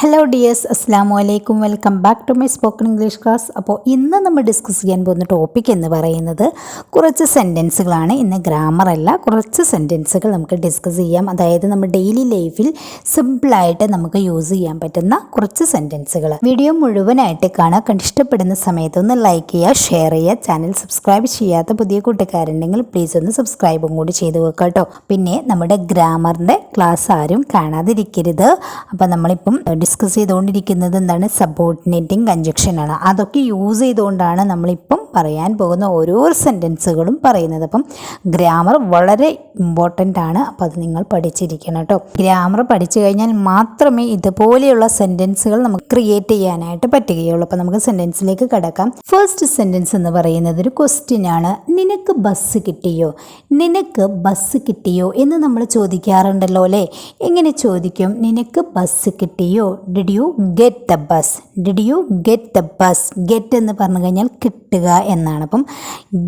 Hello dears അസ്സാം വലൈക്കും welcome back to my spoken English class അപ്പോൾ ഇന്ന് നമ്മൾ ഡിസ്കസ് ചെയ്യാൻ പോകുന്ന ടോപ്പിക് എന്ന് പറയുന്നത് കുറച്ച് സെന്റൻസുകളാണ് ഇന്ന് ഗ്രാമർ അല്ല കുറച്ച് സെന്റൻസുകൾ നമുക്ക് ഡിസ്കസ് ചെയ്യാം. അതായത് നമ്മൾ ഡെയിലി ലൈഫിൽ സിമ്പിളായിട്ട് നമുക്ക് യൂസ് ചെയ്യാൻ പറ്റുന്ന കുറച്ച് സെന്റൻസുകൾ വീഡിയോ മുഴുവനായിട്ട് കാണുക. കണ്ടിഷ്ടപ്പെടുന്ന സമയത്ത് ഒന്ന് ലൈക്ക് ചെയ്യുക ഷെയർ ചെയ്യുക ചാനൽ സബ്സ്ക്രൈബ് ചെയ്യാത്ത പുതിയ കൂട്ടുകാരുണ്ടെങ്കിൽ പ്ലീസ് ഒന്ന് സബ്സ്ക്രൈബും കൂടി ചെയ്ത് വെക്കുക കേട്ടോ. പിന്നെ നമ്മുടെ ഗ്രാമറിന്റെ ക്ലാസ് ആരും കാണാതിരിക്കരുത്. അപ്പോൾ നമ്മളിപ്പം ഡിസ്കസ് ചെയ്തുകൊണ്ടിരിക്കുന്നത് എന്താണ്? സബോർഡിനേറ്റിംഗ് കഞ്ചക്ഷൻ ആണ്. അതൊക്കെ യൂസ് ചെയ്തുകൊണ്ടാണ് നമ്മളിപ്പം പറയാൻ പോകുന്ന ഓരോ സെന്റൻസുകളും പറയുന്നത്. അപ്പം ഗ്രാമർ വളരെ ഇമ്പോർട്ടന്റ് ആണ്. അപ്പോൾ അത് നിങ്ങൾ പഠിച്ചിരിക്കണം കേട്ടോ ഗ്രാമർ പഠിച്ചു കഴിഞ്ഞാൽ മാത്രമേ ഇതുപോലെയുള്ള സെന്റൻസുകൾ നമുക്ക് ക്രിയേറ്റ് ചെയ്യാനായിട്ട് പറ്റുകയുള്ളൂ. അപ്പോൾ നമുക്ക് സെന്റൻസിലേക്ക് കിടക്കാം. ഫസ്റ്റ് സെന്റൻസ് എന്ന് പറയുന്നത് ഒരു ക്വസ്റ്റ്യൻ ആണ്. നിനക്ക് ബസ് കിട്ടിയോ? നിനക്ക് ബസ് കിട്ടിയോ? എന്ന് നമ്മൾ ചോദിക്കാറുണ്ടല്ലോ അല്ലേ? എങ്ങനെ ചോദിക്കും? നിനക്ക് ബസ് കിട്ടിയോ? Did you get the bus did you get the bus get എന്ന് പറഞ്ഞു കഴിഞ്ഞാൽ കിട്ടുക എന്നാണ്. അപ്പം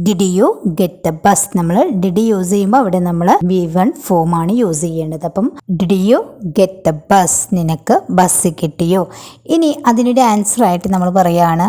did you get the bus നമ്മൾ ഡിഡ് യൂസ് ചെയ്യുമ്പോൾ അവിടെ നമ്മൾ വി വൺ ഫോമാണ് യൂസ് ചെയ്യേണ്ടത്. അപ്പം did you get the bus നിനക്ക് ബസ് കിട്ടിയോ? ഇനി അതിനൊരു ആൻസർ ആയിട്ട് നമ്മൾ പറയുകയാണ്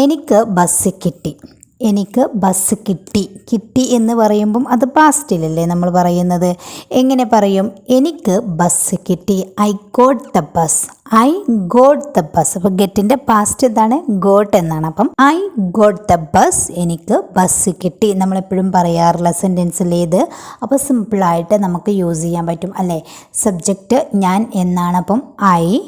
എനിക്ക് ബസ് കിട്ടി. എനിക്ക് ബസ് കിട്ടി. കിട്ടി എന്ന് പറയുമ്പം അത് പാസ്റ്റിലല്ലേ നമ്മൾ പറയുന്നത്? എങ്ങനെ പറയും? എനിക്ക് ബസ് കിട്ടി. I got the bus I got the bus അപ്പോൾ ഗെറ്റിന്റെ പാസ്റ്റ് എന്താണ്? ഗോട്ട് എന്നാണ്. അപ്പം ഐ ഗോട്ട് ദ ബസ് എനിക്ക് ബസ് കിട്ടി. നമ്മളെപ്പോഴും പറയാറുള്ള സെന്റൻസിൽ ഏത് അപ്പോൾ സിമ്പിളായിട്ട് നമുക്ക് യൂസ് ചെയ്യാൻ പറ്റും. അല്ലേ? സബ്ജക്റ്റ് ഞാൻ എന്നാണ്. അപ്പം ഐ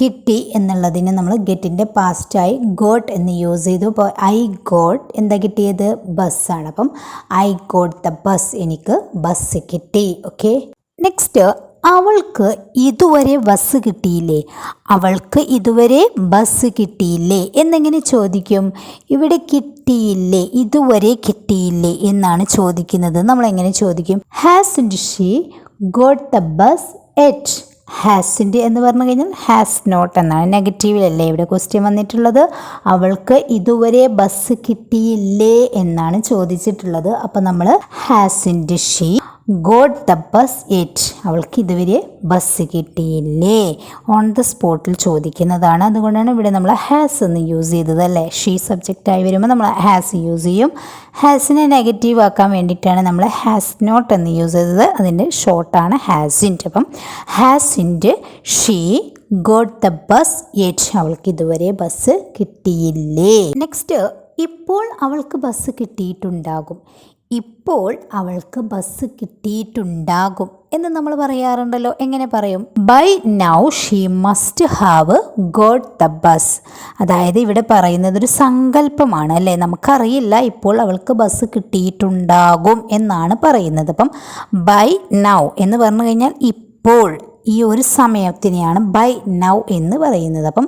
കിട്ടി എന്നുള്ളതിന് നമ്മൾ ഗെറ്റിന്റെ പാസ്റ്റായി ഗോട്ട് എന്ന് യൂസ് ചെയ്തു. അപ്പോൾ ഐ ഗോട്ട് എന്താ കിട്ടിയത്? ബസ്സാണ് അപ്പം ഐ ഗോട്ട് ദ ബസ് എനിക്ക് ബസ് കിട്ടി. ഓക്കെ? നെക്സ്റ്റ് അവൾക്ക് ഇതുവരെ ബസ് കിട്ടിയില്ലേ? അവൾക്ക് ഇതുവരെ ബസ് കിട്ടിയില്ലേ? എന്നെങ്ങനെ ചോദിക്കും? ഇവിടെ കിട്ടിയില്ലേ? ഇതുവരെ കിട്ടിയില്ലേ? എന്നാണ് ചോദിക്കുന്നത്. നമ്മൾ എങ്ങനെ ചോദിക്കും? Has she got the bus yet ഹാസിന്റെ എന്ന് പറഞ്ഞു കഴിഞ്ഞാൽ ഹാസ് നോട്ട് എന്നാണ്. നെഗറ്റീവിലല്ലേ ഇവിടെ ക്വസ്റ്റ്യൻ വന്നിട്ടുള്ളത്? അവൾക്ക് ഇതുവരെ ബസ് കിട്ടിയില്ലേ എന്നാണ് ചോദിച്ചിട്ടുള്ളത്. അപ്പോൾ നമ്മൾ ഹാസിന്റെ she got the bus yet അവൾക്ക് ഇതുവരെ ബസ് കിട്ടിയില്ലേ? ഓൺ ദ സ്പോട്ടിൽ ചോദിക്കുന്നതാണ്. അതുകൊണ്ടാണ് ഇവിടെ നമ്മൾ ഹാസ് എന്ന് യൂസ് ചെയ്തത് അല്ലേ? ഷീ സബ്ജക്റ്റായി വരുമ്പോൾ നമ്മൾ ഹാസ് യൂസ് ചെയ്യും. ഹാസിനെ നെഗറ്റീവ് ആക്കാൻ വേണ്ടിയിട്ടാണ് നമ്മൾ ഹാസ് നോട്ട് എന്ന് യൂസ് ചെയ്തത്. അതിന്റെ ഷോർട്ടാണ് ഹാസിന്റെ അപ്പം ഹാസിന്റെ she got the bus yet അവൾക്ക് ഇതുവരെ ബസ് കിട്ടിയില്ലേ? നെക്സ്റ്റ് ഇപ്പോൾ അവൾക്ക് ബസ് കിട്ടിയിട്ടുണ്ടാകും. ഇപ്പോൾ അവൾക്ക് ബസ് കിട്ടിയിട്ടുണ്ടാകും എന്ന് നമ്മൾ പറയാറുണ്ടല്ലോ. എങ്ങനെ പറയും? By now she must have got the bus അതായത് ഇവിടെ പറയുന്നത് ഒരു സങ്കല്പമാണ് അല്ലേ? നമുക്കറിയില്ല ഇപ്പോൾ അവൾക്ക് ബസ് കിട്ടിയിട്ടുണ്ടാകും എന്നാണ് പറയുന്നത്. അപ്പം ബൈ നൗ എന്ന് പറഞ്ഞു കഴിഞ്ഞാൽ ഇപ്പോൾ ഈ ഒരു സമയത്തിനെയാണ് ബൈ നൗ എന്ന് പറയുന്നത്. അപ്പം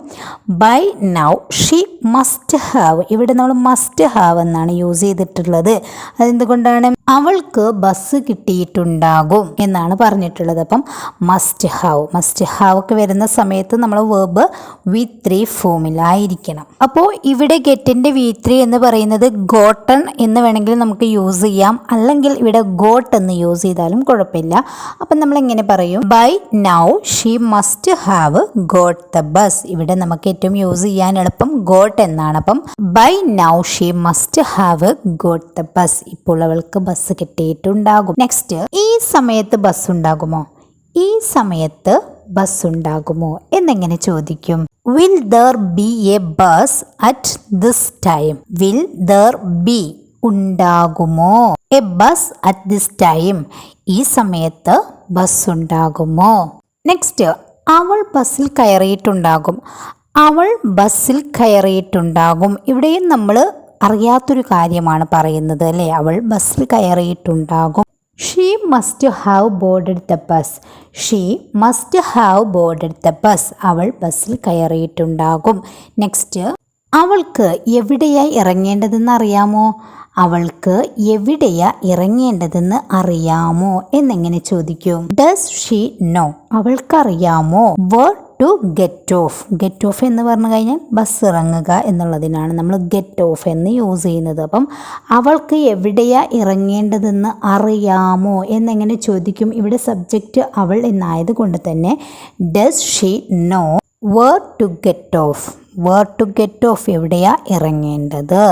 by now she must have ഇവിടെ നമ്മൾ മസ്റ്റ് ഹാവ് എന്നാണ് യൂസ് ചെയ്തിട്ടുള്ളത്. അതെന്തുകൊണ്ടാണ്? അവൾക്ക് ബസ് കിട്ടിയിട്ടുണ്ടാകും എന്നാണ് പറഞ്ഞിട്ടുള്ളത്. അപ്പം മസ്റ്റ് ഹാവ് മസ്റ്റ് ഹാവ് ഒക്കെ വരുന്ന സമയത്ത് നമ്മൾ വേർബ് വി ത്രീ ഫോമിലായിരിക്കണം അപ്പോൾ ഇവിടെ ഗെറ്റിന്റെ വി ത്രീ എന്ന് പറയുന്നത് ഗോട്ടൺ എന്ന് വേണമെങ്കിൽ നമുക്ക് യൂസ് ചെയ്യാം. അല്ലെങ്കിൽ ഇവിടെ ഗോട്ട് എന്ന് യൂസ് ചെയ്താലും കുഴപ്പമില്ല. അപ്പം നമ്മൾ എങ്ങനെ പറയും? By now she must have got the bus ഇവിടെ നമുക്ക് ഏറ്റവും യൂസ് ചെയ്യാൻ എളുപ്പം ഗോട്ട് എന്നാണ്. അപ്പം by now she must have got the bus ഇപ്പോൾ അവൾക്ക് ബസ് കിട്ടിയിട്ടുണ്ടാകും. നെക്സ്റ്റ് ഈ സമയത്ത് ബസ് ഉണ്ടാകുമോ? ഈ സമയത്ത് ബസ് ഉണ്ടാകുമോ? എന്നെങ്ങനെ ചോദിക്കും? Will there be a bus at this time will there be ഉണ്ടാകുമോ? A bus at this time ഈ സമയത്ത് ബസ് ഉണ്ടാകുമോ? നെക്സ്റ്റ് അവൾ ബസ്സിൽ കയറിയിട്ടുണ്ടാകും. അവൾ ബസ്സിൽ കയറിയിട്ടുണ്ടാകും. ഇവിടെയും നമ്മൾ അറിയാത്തൊരു കാര്യമാണ് പറയുന്നത് അല്ലേ? അവൾ ബസ്സിൽ കയറിയിട്ടുണ്ടാകും. She must have boarded the bus she must have boarded the bus അവൾ ബസ്സിൽ കയറിയിട്ടുണ്ടാകും. നെക്സ്റ്റ് അവൾക്ക് എവിടെയായി ഇറങ്ങേണ്ടതെന്ന് അറിയാമോ? അവൾക്ക് എവിടെയാ ഇറങ്ങേണ്ടതെന്ന് അറിയാമോ എന്നെങ്ങനെ ചോദിക്കും. Does she know അവൾക്കറിയാമോ? Where to get off get off എന്ന് പറഞ്ഞു കഴിഞ്ഞാൽ ബസ് ഇറങ്ങുക എന്നുള്ളതിനാണ് നമ്മൾ ഗെറ്റ് ഓഫ് എന്ന് യൂസ് ചെയ്യുന്നത്. അപ്പം അവൾക്ക് എവിടെയാ ഇറങ്ങേണ്ടതെന്ന് അറിയാമോ എന്നെങ്ങനെ ചോദിക്കും. ഇവിടെ സബ്ജക്റ്റ് അവൾ എന്നായത് കൊണ്ട് തന്നെ does she know where to get off where to get off എവിടെയാ ഇറങ്ങേണ്ടത്?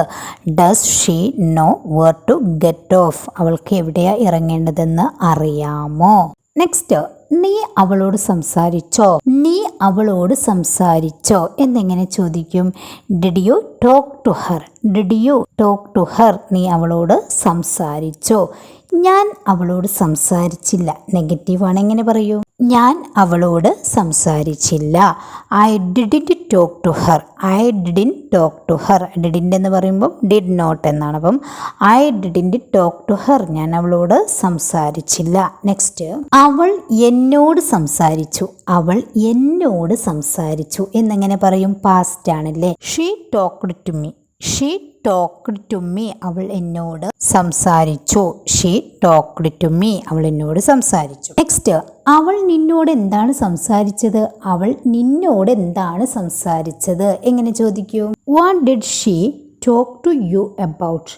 Does she know where to get off അവൾക്ക് എവിടെയാ ഇറങ്ങേണ്ടതെന്ന് അറിയാമോ? നെക്സ്റ്റ് നീ അവളോട് സംസാരിച്ചോ? നീ അവളോട് സംസാരിച്ചോ? എന്നെങ്ങനെ ചോദിക്കും? Did you talk to her did you talk to her നീ അവളോട് സംസാരിച്ചോ? ഞാൻ അവളോട് സംസാരിച്ചില്ല. നെഗറ്റീവാണ് എങ്ങനെ പറയൂ? ഞാൻ അവളോട് സംസാരിച്ചില്ല. I didn't talk to her I didn't talk to her didn't എന്ന് പറയുമ്പം ഡിഡ് നോട്ട് എന്നാണ്. അപ്പം I didn't talk to her ഞാൻ അവളോട് സംസാരിച്ചില്ല. നെക്സ്റ്റ് അവൾ എന്നോട് സംസാരിച്ചു. അവൾ എന്നോട് സംസാരിച്ചു. എന്നെങ്ങനെ പറയും? പാസ്റ്റ് ആണല്ലേ? She talked to me she talked to me അവൾ എന്നോട് സംസാരിച്ചു. ഷീ ടോക്ക്ഡ് ടു മീ അവൾ എന്നോട് സംസാരിച്ചു. നെക്സ്റ്റ് അവൾ നിന്നോട് എന്താണ് സംസാരിച്ചത്? അവൾ നിന്നോട് എന്താണ് സംസാരിച്ചത്? എങ്ങനെ ചോദിക്കൂ? What did she talk to you about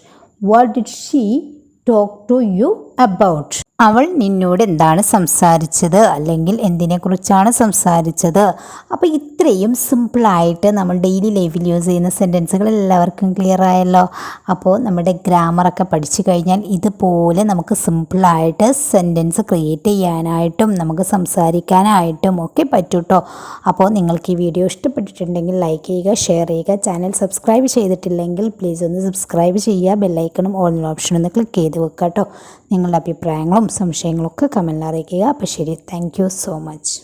what did she talk to you about അവൾ നിന്നോട് എന്താണ് സംസാരിച്ചത്? അല്ലെങ്കിൽ എന്തിനെക്കുറിച്ചാണ് സംസാരിച്ചത്? അപ്പോൾ ഇത്രയും സിമ്പിളായിട്ട് നമ്മൾ ഡെയിലി ലൈഫിൽ യൂസ് ചെയ്യുന്ന സെന്റൻസുകൾ എല്ലാവർക്കും ക്ലിയർ ആയല്ലോ. അപ്പോൾ നമ്മുടെ ഗ്രാമറൊക്കെ പഠിച്ചു കഴിഞ്ഞാൽ ഇതുപോലെ നമുക്ക് സിമ്പിളായിട്ട് സെന്റൻസ് ക്രിയേറ്റ് ചെയ്യാനായിട്ടും നമുക്ക് സംസാരിക്കാനായിട്ടും ഒക്കെ പറ്റൂട്ടോ അപ്പോൾ നിങ്ങൾക്ക് ഈ വീഡിയോ ഇഷ്ടപ്പെട്ടിട്ടുണ്ടെങ്കിൽ ലൈക്ക് ചെയ്യുക ഷെയർ ചെയ്യുക ചാനൽ സബ്സ്ക്രൈബ് ചെയ്തിട്ടില്ലെങ്കിൽ പ്ലീസ് ഒന്ന് സബ്സ്ക്രൈബ് ചെയ്യുക ബെല്ലൈക്കണും ഓൾ ഓപ്ഷൻ ഒന്ന് ക്ലിക്ക് ചെയ്ത് വെക്കുക കേട്ടോ നിങ്ങളുടെ അഭിപ്രായങ്ങളും സംശയങ്ങളൊക്കെ കമന്റിൽ അറിയിക്കുക. അപ്പോൾ ശരി താങ്ക് സോ മച്ച്